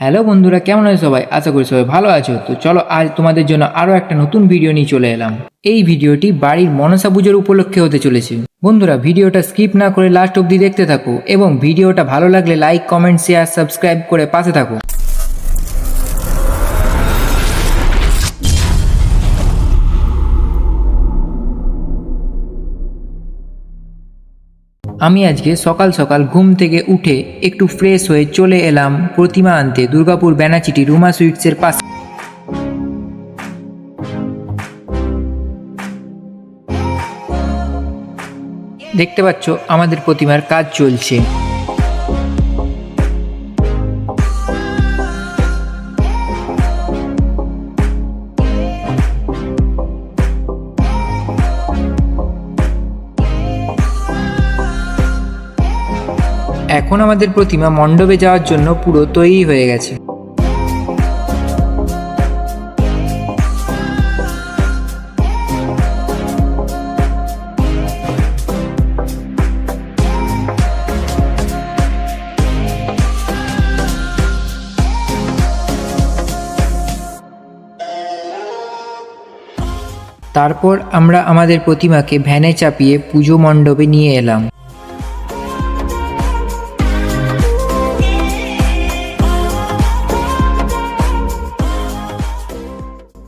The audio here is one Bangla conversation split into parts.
হ্যালো বন্ধুরা, কেমন আছো সবাই? আশা করি সবাই ভালো আছো। তো চলো, আজ তোমাদের জন্য আরও একটা নতুন ভিডিও নিয়ে চলে এলাম। এই ভিডিওটি বাড়ির মনসা পুজোর উপলক্ষে হতে চলেছে। বন্ধুরা ভিডিওটা স্কিপ না করে লাস্ট অবধি দেখতে থাকো এবং ভিডিওটা ভালো লাগলে লাইক কমেন্ট শেয়ার সাবস্ক্রাইব করে পাশে থাকো। আমি আজকে সকাল সকাল ঘুম থেকে উঠে একটু ফ্রেশ হয়ে চলে এলাম প্রতিমা আনতে দুর্গাপুর ব্যানাচিটি রুমা সুইটসের পাশে। দেখতে পাচ্ছ, আমাদের প্রতিমার কাজ চলছে। এখন আমাদের প্রতিমা মণ্ডপে যাওয়ার জন্য পুরো তৈরি হয়ে গেছে। তারপর আমরা আমাদের প্রতিমাকে ভ্যানে চাপিয়ে পুজো মণ্ডপে নিয়ে এলাম।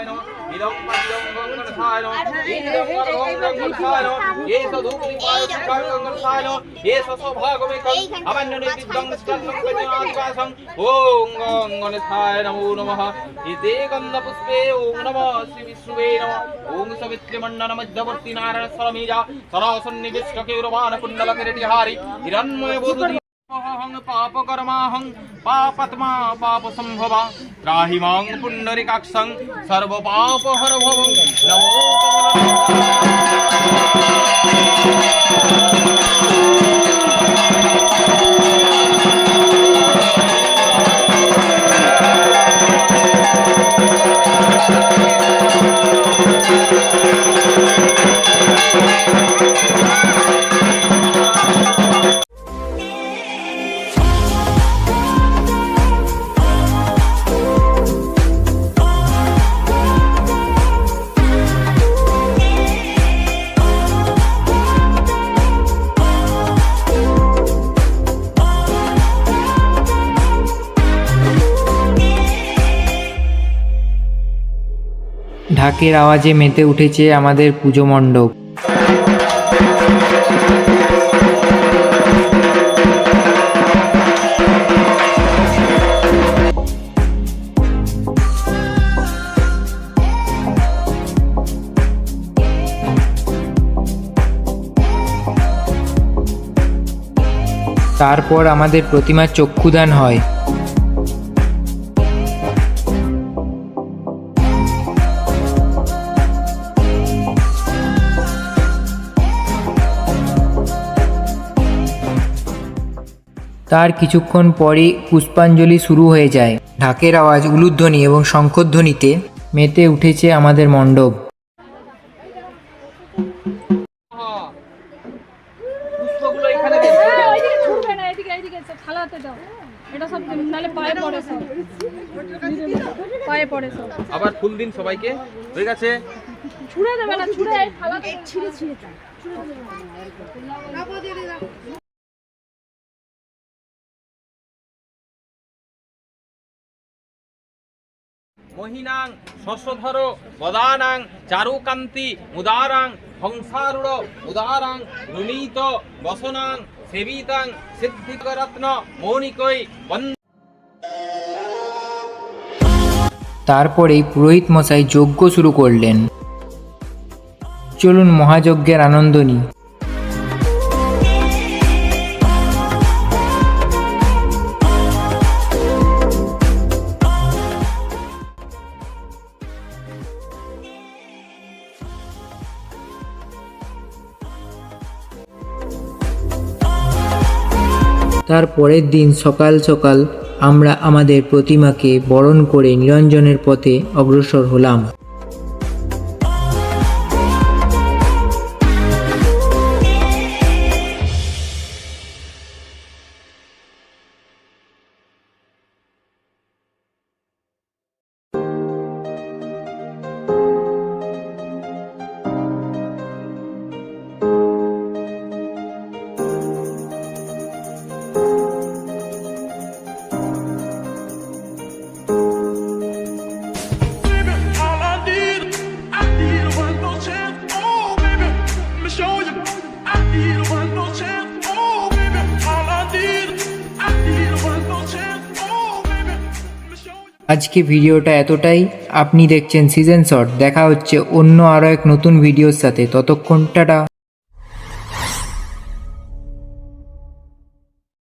গুণায় নম ইদং মদ্যং গুণায় নম ইদং মদ্যং গুণায় নম এস ধূপি পায়ুকার গুণায় হারি হিরণ্ময় বধূ অহং পাপকর্মাহং পাপাত্মা পাপ সম্ভবা ত্রাহি মাং পুণ্ডরিকাক্ষং ভবং নমো ঢাকের আওয়াজে মেতে উঠেছে আমাদের পুজো মণ্ডপ। তারপর আমাদের প্রতিমার চক্ষুদান হয়। তার কিছুক্ষণ পরই পুষ্পাঞ্জলি শুরু হয়ে যায়। ঢাকের আওয়াজ উলুধ্বনি এবং শঙ্খধ্বনিতে মেতে উঠেছে আমাদের মণ্ডপ। পড়ে সব। আবার ফুল দিন সবাইকে। হয়ে গেছে। ছুঁড়ে দেবে না ছুঁড়ে। ছিঁড়ে ছিঁড়ে মহিনাং শশধর বদানাং চারুকান্তি মুদারাং হংসারূঢ় উদারাং নুনীত বসনাং সেবিতাং সিদ্ধিকরত্ন মৌনিকৈ বন্দ তারপরেই পুরোহিত মশাই যজ্ঞ শুরু করলেন। চলুন মহাযজ্ঞের আনন্দ নিই। তার পরের দিন সকাল সকাল আমরা আমাদের প্রতিমাকে বরণ করে নিরঞ্জনের পথে অগ্রসর হলাম। আজকে ভিডিওটা এতটাই। আপনি দেখছেন সিজন শট দেখা হচ্ছে অন্য আরও এক নতুন ভিডিওর সাথে। ততক্ষণ টাটা।